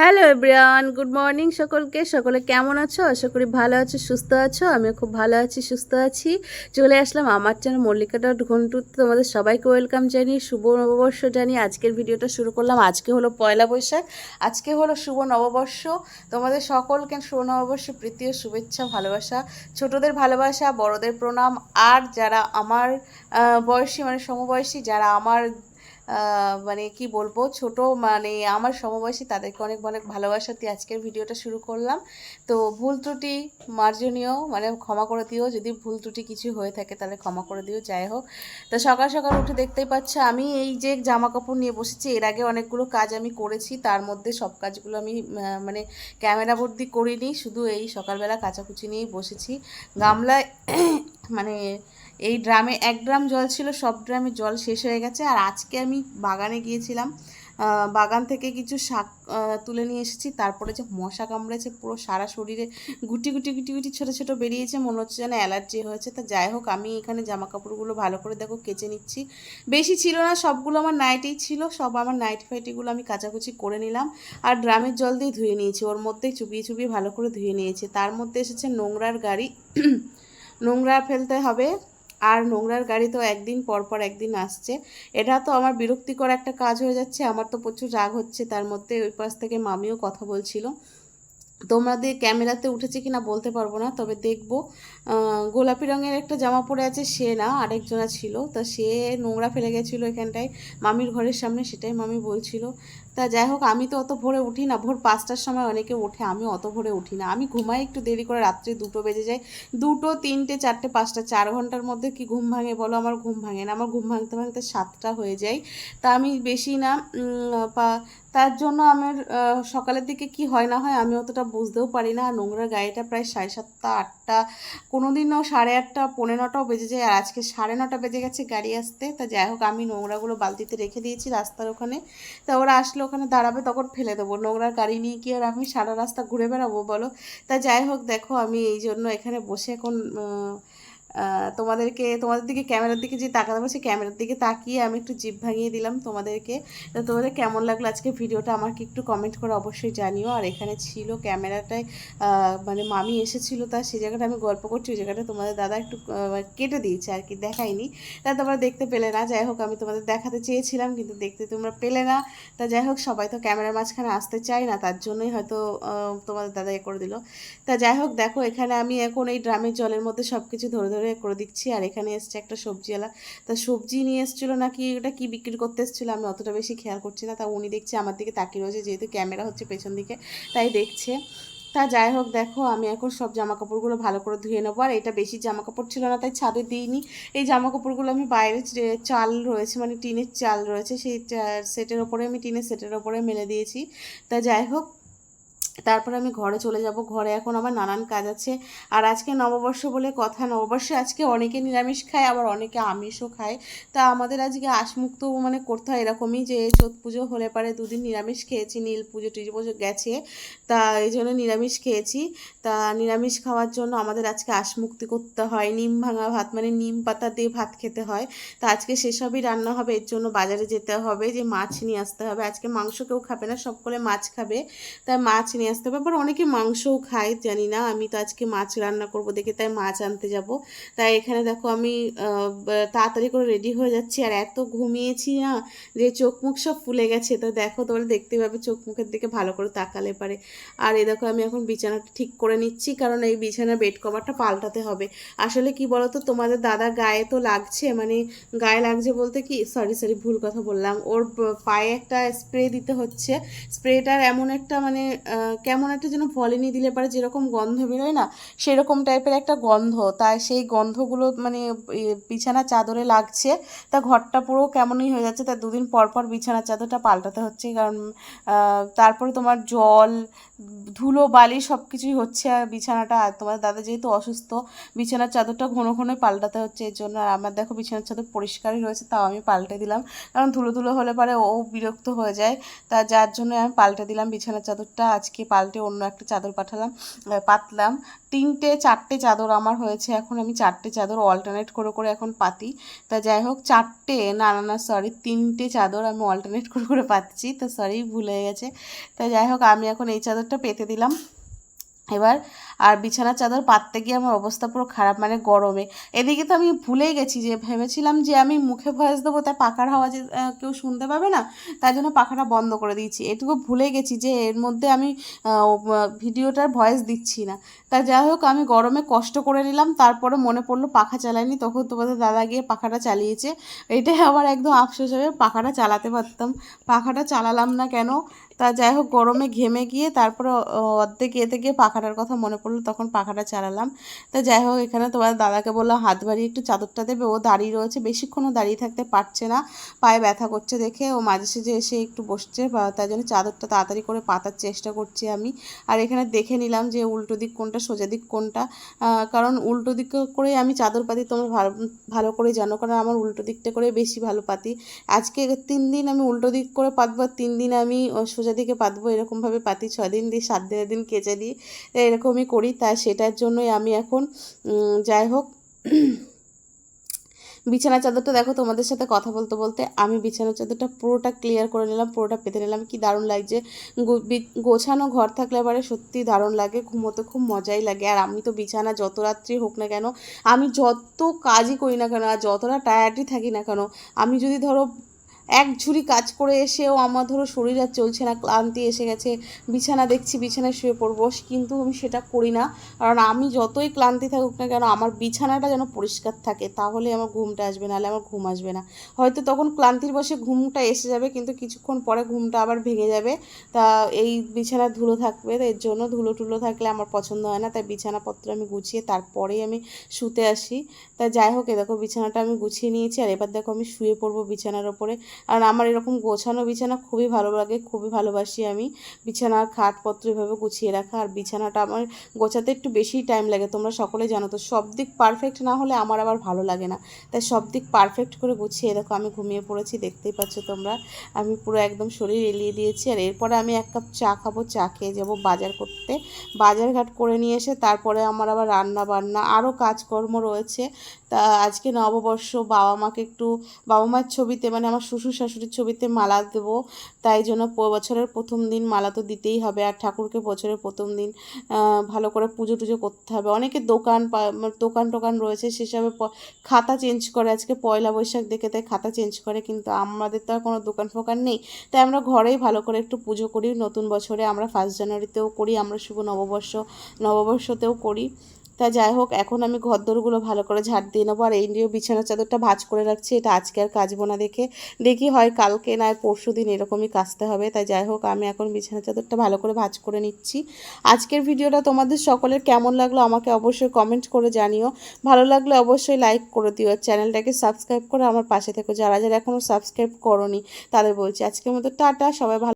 Hello everyone good morning সকলকে। সকলে কেমন আছো? আশা করি ভালো আছো, সুস্থ আছো। আমিও খুব ভালো আছি, সুস্থ আছি। চলে আসলাম আমার চ্যানেল মল্লিকা ডট ঘন্টুতে। তোমাদের সবাইকে ওয়েলকাম জানিয়ে, শুভ নববর্ষ জানিয়ে আজকের ভিডিওটা শুরু করলাম। আজকে হলো পয়লা বৈশাখ। আজকে হলো শুভ নববর্ষ। তোমাদের সকলকে শুভ নববর্ষ, প্রীতি ও শুভেচ্ছা, ভালোবাসা, ছোটদের ভালোবাসা, বড়দের প্রণাম। আর যারা আমার বয়সী মানে সমবয়সী, যারা আমার মানে কি বলব, ছোট মানে আমার সমবয়সী তাদেরকে অনেক অনেক ভালোবাসা দিয়ে আজকের ভিডিওটা শুরু করলাম। তো ভুল ত্রুটি মার্জনীয় মানে ক্ষমা করে দিও, যদি ভুল ত্রুটি কিছু হয়ে থাকে তাহলে ক্ষমা করে দিও, যাই হোক। তো সকাল সকাল উঠে দেখতেই পাচ্ছ, আমি এই যে জামা কাপড় নিয়ে বসেছি, এর আগে অনেকগুলো কাজ আমি করেছি, তার মধ্যে সব কাজগুলো আমি মানে ক্যামেরা বর্দি করিনি, শুধু এই সকালবেলা কাচাকুচি নিয়েই বসেছি। গামলায় মানে এই ড্রামে এক ড্রাম জল ছিল, সব ড্রামে জল শেষ হয়ে গেছে। আর আজকে আমি বাগানে গিয়েছিলাম। বাগান থেকে কিছু শাক তুলে নিয়ে এসেছি। তারপরে যে মশা কামড়েছে, পুরো সারা শরীরে গুটি গুটি গুটি গুটি, ছোটো ছোটো বেরিয়েছে। মনে হচ্ছে যেন অ্যালার্জি হয়েছে। তা যাই হোক, আমি এখানে জামা কাপড়গুলো ভালো করে দেখো, কেচে নিচ্ছি। বেশি ছিল না, সবগুলো আমার নাইটেই ছিল। সব আমার নাইট ফাইটিগুলো আমি কাচাকুচি করে নিলাম। আর ড্রামের জল দিয়ে ধুয়ে নিয়েছি। ওর মধ্যেই চুপিয়ে চুপিয়ে ভালো করে ধুয়ে নিয়েছি। তার মধ্যে এসেছে নোংরার গাড়ি। নোংরা ফেলতে হবে। আর নোংরার গাড়ি তো একদিন পর পর একদিন আসছে। এটা তো আমার বিরক্তিকর একটা কাজ হয়ে যাচ্ছে, আমার তো প্রচুর রাগ হচ্ছে। তার মধ্যে ওই পাশ থেকে মামিও কথা বলছিল। তোমাদের ক্যামেরাতে উঠেছে কিনা বলতে পারব না, তবে দেখব। গোলাপি রঙের একটা জামা পরে আছে, সে না আরেকজনা ছিল। তা সে নোংরা ফেলে গেছিল এখানটায়। মামির ঘরের সামনে সেটাই মামি বলছিল। তা যাই হোক, আমি তো অত ভোরে উঠি না। ভোর পাঁচটার সময় অনেকে ওঠে আমি অত ভোরে উঠি না। আমি ঘুমাই একটু দেরি করে, রাত্রে দুটো বেজে যায়। দুটো, তিনটে, চারটে, পাঁচটা, চার ঘণ্টার মধ্যে কি ঘুম ভাঙে বলো? আমার ঘুম ভাঙে না। আমার ঘুম ভাঙতে ভাঙতে সাতটা হয়ে যায়। তা আমি বেশি না তার জন্য আমার সকালের দিকে কি হয় না হয় আমি অতটা বুঝতেও পারি না। নোংরা গাড়িটা প্রায় সাড়ে সাতটা, আটটা কোনো দিনও সাড়ে আটটা, পৌনে নটাও বেজে যায়। আর আজকে সাড়ে নটা বেজে গেছে গাড়ি আসতে। তা যাই হোক, আমি নোংরাগুলো বালতিতে রেখে দিয়েছি রাস্তার ওখানে। তা ওরা আসলে ওখানে দাঁড়াবে তখন ফেলে দেবো। নোংরার গাড়ি নিয়ে কি আর আমি সারা রাস্তা ঘুরে বেড়াবো বলো? তা যাই হোক, দেখো আমি এই জন্য এখানে বসে এখন তোমাদেরকে, তোমাদের দিকে ক্যামেরার দিকে যে তাকাতে পারছি ক্যামেরার দিকে তাকিয়ে আমি একটু জিভ ভাঙিয়ে দিলাম তোমাদেরকে। তা তোমাদের কেমন লাগল আজকে ভিডিওটা আমাকে একটু কমেন্ট করে অবশ্যই জানিও। আর এখানে ছিল ক্যামেরাটায় মানে মামি এসেছিল তা, সেই জায়গাটা আমি গল্প করছি, ওই জায়গাটা তোমাদের দাদা একটু কেটে দিয়েছে আর কি, দেখায়নি। তা তোমরা দেখতে পেলে না, যাই হোক আমি তোমাদের দেখাতে চেয়েছিলাম, কিন্তু দেখতে তোমরা পেলে না। তা যাই হোক, সবাই তো ক্যামেরার মাঝখানে আসতে চায় না, তার জন্যই হয়তো তোমাদের দাদা এ করে দিল। তা যাই হোক, দেখো এখানে আমি এখন এই ড্রামের জলের মধ্যে সব কিছু ধরে ধরে করে দিচ্ছি। আর এখানে এসছে একটা সবজিওয়ালা তা সবজি নিয়ে এসেছিল নাকি ওটা কি বিক্রি করতে এসেছিল? আমি অতটা বেশি খেয়াল করছি না। তা উনি দেখছে আমার দিকে তাকিয়ে রয়েছে, যেহেতু ক্যামেরা হচ্ছে পেছন দিকে, তাই দেখছে। তা যাই হোক, দেখো, আমি এখন সব জামা কাপড়গুলো ভালো করে ধুয়ে নেব। আর এটা বেশি জামা কাপড় ছিল না, তাই ছাদে দিইনি। এই জামা কাপড়গুলো আমি বাইরে চাল রয়েছে মানে টিনের চাল রয়েছে, সেই সেটের ওপরে, আমি টিনের সেটের ওপরে মেলে দিয়েছি। তা যাই হোক তারপর আমি ঘরে চলে যাব। ঘরে এখন আমার নানান কাজ আছে। আর আজকে নববর্ষ বলে কথা, নববর্ষে আজকে অনেকে নিরামিষ খায়, আবার অনেকে আমিষও খায়। তা আমাদের আজকে আশমুক্ত মানে করতে হয় এরকমই যে চোদ্দ পুজো হলে পারে দুদিন নিরামিষ খেয়েছি, নীল পুজো টিজো পুজো গেছে। তা এই জন্য নিরামিষ খেয়েছি। তা নিরামিষ খাওয়ার জন্য আমাদের আজকে আশমুক্তি করতে হয়। নিম ভাঙা ভাত মানে নিম পাতা দিয়ে ভাত খেতে হয়। তা আজকে সেসবই রান্না হবে, এর জন্য বাজারে যেতে হবে যে মাছ নিয়ে আসতে হবে। আজকে মাংস কেউ খাবে না সকলে মাছ খাবে। তাই মাছ নিয়ে আসতে হবে। আবার অনেকে মাংসও খায়, জানি না। আমি তো আজকে মাছ রান্না করব দেখে তাই মাছ আনতে যাব। তাই এখানে দেখো আমি তাড়াতাড়ি করে রেডি হয়ে যাচ্ছি। আর এত ঘুমিয়েছি না যে চোখ মুখ সব ফুলে গেছে। তো দেখো তোমরা দেখতে পাবে চোখ মুখের দিকে ভালো করে তাকালে পারে। আর এই দেখো আমি এখন বিছানাটা ঠিক করে নিচ্ছি। কারণ এই বিছানার বেড কভারটা পাল্টাতে হবে। আসলে কি বলতো, তোমাদের দাদা গায়ে তো লাগছে। মানে গায়ে লাগছে বলতে কি সরি সরি ভুল কথা বললাম। ওর পায়ে একটা স্প্রে দিতে হচ্ছে। স্প্রেটার এমন একটা মানে কেমন একটা যেন ভলিনি দিলে পারে যেরকম গন্ধ বেরোয় না, সেরকম টাইপের একটা গন্ধ। তাই সেই গন্ধগুলো মানে বিছানা চাদরে লাগছে। তা ঘরটা পুরো কেমনই হয়ে যাচ্ছে, তা দুদিন পর পর বিছানার চাদরটা পাল্টাতে হচ্ছে। কারণ তারপরে তোমার জল, ধুলো, বালি সব কিছুই হচ্ছে আর বিছানাটা। আর তোমার দাদা যেহেতু অসুস্থ, বিছানার চাদরটা ঘন ঘনই পাল্টাতে হচ্ছে। এর জন্য আর আমার দেখো বিছানার চাদর পরিষ্কারই রয়েছে, তাও আমি পাল্টে দিলাম। কারণ ধুলো ধুলো হলে পরে ও বিরক্ত হয়ে যায়। তা যার জন্য আমি পাল্টে দিলাম বিছানার চাদরটা। আজকে আজকে পাল্টে অন্য একটা চাদর পাঠালাম পাতলাম। তিনটে, চারটে চাদর আমার হয়েছে, এখন আমি চারটে চাদর অল্টারনেট করে করে এখন পাতি। তা যাই হোক, চারটে, না না না সরি তিনটে চাদর আমি অল্টারনেট করে করে পাচ্ছি তো সরি ভুলে হয়ে গেছে। তা যাই হোক, আমি এখন এই চাদরটা পেতে দিলাম। এবার আর বিছানার চাদর পাততে গিয়ে আমার অবস্থা পুরো খারাপ মানে গরমে। এদিকে তো আমি ভুলেই গেছি যে, ভেবেছিলাম যে আমি মুখে ভয়েস দেবো তাই পাখার হাওয়া যে কেউ শুনতে পাবে না তাই জন্য পাখাটা বন্ধ করে দিয়েছি। এটুকু ভুলে গেছি যে, এর মধ্যে আমি ভিডিওটার ভয়েস দিচ্ছি না। তা যাই হোক, আমি গরমে কষ্ট করে নিলাম, তারপরে মনে পড়ল পাখা চালাইনি, তখন তোমাদের দাদা গিয়ে পাখাটা চালিয়েছে। এটাই আমার একদম আফসোস হবে, পাখাটা চালাতে পারতাম। পাখাটা চালালাম না কেন? তা যাই হোক, গরমে ঘেমে গিয়ে তারপরে অর্ধেক এতে গিয়ে পাখাটার কথা মনে পড়ল, তখন পাখাটা চালালাম। তা যাই হোক, এখানে তোমার দাদাকে বললাম, হাত বাড়িয়ে একটু চাদরটা দেবে, ও দাঁড়িয়ে রয়েছে বেশিক্ষণও দাঁড়িয়ে থাকতে পারছে না, পায়ে ব্যথা করছে দেখে, ও মাঝে সাঝে এসে একটু বসছে, বা তাই জন্য চাদরটা তাড়াতাড়ি করে পাতার চেষ্টা করছি আমি। আর এখানে দেখে নিলাম যে উল্টো দিক কোনটা, সোজা দিক কোনটা কারণ উল্টো দিক করে আমি চাদর পাতি তোমরা ভালো ভালো করে জানো, কারণ আমার উল্টো দিকটা করে বেশি ভালো পাতি। আজকে তিন দিন আমি উল্টো দিক করে পাতবো তিন দিন আমি সোজা দিকে পাতবো, এরকমভাবে পাতি ছয় দিন দিই, সাত দিনের দিন কেচে দিই, এরকমই করি। তাই সেটার জন্যই আমি এখন যাই হোক, বিছানা চাদরটা দেখো তোমাদের সাথে কথা বলতে বলতে, আমি বিছানা চাদরটা পুরোটা ক্লিয়ার করে নিলাম, পুরোটা পেতে নিলাম। কি দারুণ লাগছে। গোছানো ঘর থাকলে এবারে সত্যি দারুণ লাগে, ঘুমোতে খুব মজাই লাগে। আর আমি তো বিছানা যত রাত্রি হোক না কেন, আমি যত কাজই করি না কেন, আর যতটা টায়ার্ডই থাকি না কেন, আমি যদি ধরো এক ঝুড়ি কাজ করে এসেও আমার ধরো শরীর আর চলছে না, ক্লান্তি এসে গেছে, বিছানা দেখছি, বিছানায় শুয়ে পড়ব কিন্তু আমি সেটা করি না। কারণ আমি যতই ক্লান্তি থাকুক না কেন, আমার বিছানাটা যেন পরিষ্কার থাকে, তাহলে আমার ঘুমটা আসবে, নাহলে আমার ঘুম আসবে না। হয়তো তখন ক্লান্তির বসে ঘুমটা এসে যাবে, কিন্তু কিছুক্ষণ পরে ঘুমটা আবার ভেঙে যাবে। তা এই বিছানা ধুলো থাকবে, এর জন্য ধুলো টুলো থাকলে আমার পছন্দ হয় না, তাই বিছানাপত্র আমি গুছিয়ে তারপরেই আমি শুতে আসি। তা যাই হোক, এ দেখো বিছানাটা আমি গুছিয়ে নিয়েছি, আর এবার দেখো আমি শুয়ে পড়ব বিছানার ওপরে। আর আমার এরকম গোছানো বিছানা খুবই ভালো লাগে, খুবই ভালোবাসি আমি। বিছানার খাটপত্র এভাবে গুছিয়ে রাখা আর বিছানাটা আমার গোছাতে একটু বেশি টাইম লাগে, তোমরা সকলে জানো তো। সব দিক পারফেক্ট না হলে আমার আবার ভালো লাগে না। তাই সব দিক পারফেক্ট করে গুছিয়ে দেখো, আমি ঘুমিয়ে পড়েছি, দেখতেই পাচ্ছ তোমরা। আমি পুরো একদম শরীর এলিয়ে দিয়েছি আর এরপরে আমি এক কাপ চা খাব, চা খেয়ে যাব বাজার করতে। বাজারঘাট করে নিয়ে এসে তারপরে আমার আবার রান্না বান্না আরও কাজকর্ম রয়েছে। তা আজকে নববর্ষ, বাবা মাকে একটু, বাবা মার ছবিতে মানে আমার শ্বশুর শাশুড়ির ছবিতে মালা দেবো। তাই জন্য বছরের প্রথম দিন মালা তো দিতেই হবে। আর ঠাকুরকে বছরের প্রথম দিন ভালো করে পুজো টুজো করতে হবে। অনেকে দোকান দোকান টোকান রয়েছে, সেসবে খাতা চেঞ্জ করে। আজকে পয়লা বৈশাখ দেখে তাই খাতা চেঞ্জ করে, কিন্তু আমাদের তো আর কোনো দোকান ফোকান নেই। তাই আমরা ঘরেই ভালো করে একটু পুজো করি। নতুন বছরে আমরা ফার্স্ট জানুয়ারিতেও করি, আমরা শুভ নববর্ষ, নববর্ষতেও করি। তা যাই হোক, এখন আমি ঘরদোরগুলো ভালো করে ঝাড় দিয়ে নেব। আর এই নিয়ে বিছানা চাদরটা ভাঁজ করে রাখছি। এটা আজকে আর কাচবো না দেখে। দেখি হয় কালকে নয় পরশু দিন এরকমই কাচতে হবে। তাই যাই হোক, আমি এখন বিছানা চাদরটা ভালো করে ভাজ করে নিচ্ছি। আজকের ভিডিওটা তোমাদের সকলের কেমন লাগল আমাকে অবশ্যই কমেন্ট করে জানিও। ভালো লাগলে অবশ্যই লাইক করে দিও। চ্যানেলটাকে সাবস্ক্রাইব করে আমার পাশে থেকো। যারা যারা এখনও সাবস্ক্রাইব করনি, তাদের বলছি আজকের মতো টাটা। সবাই ভালো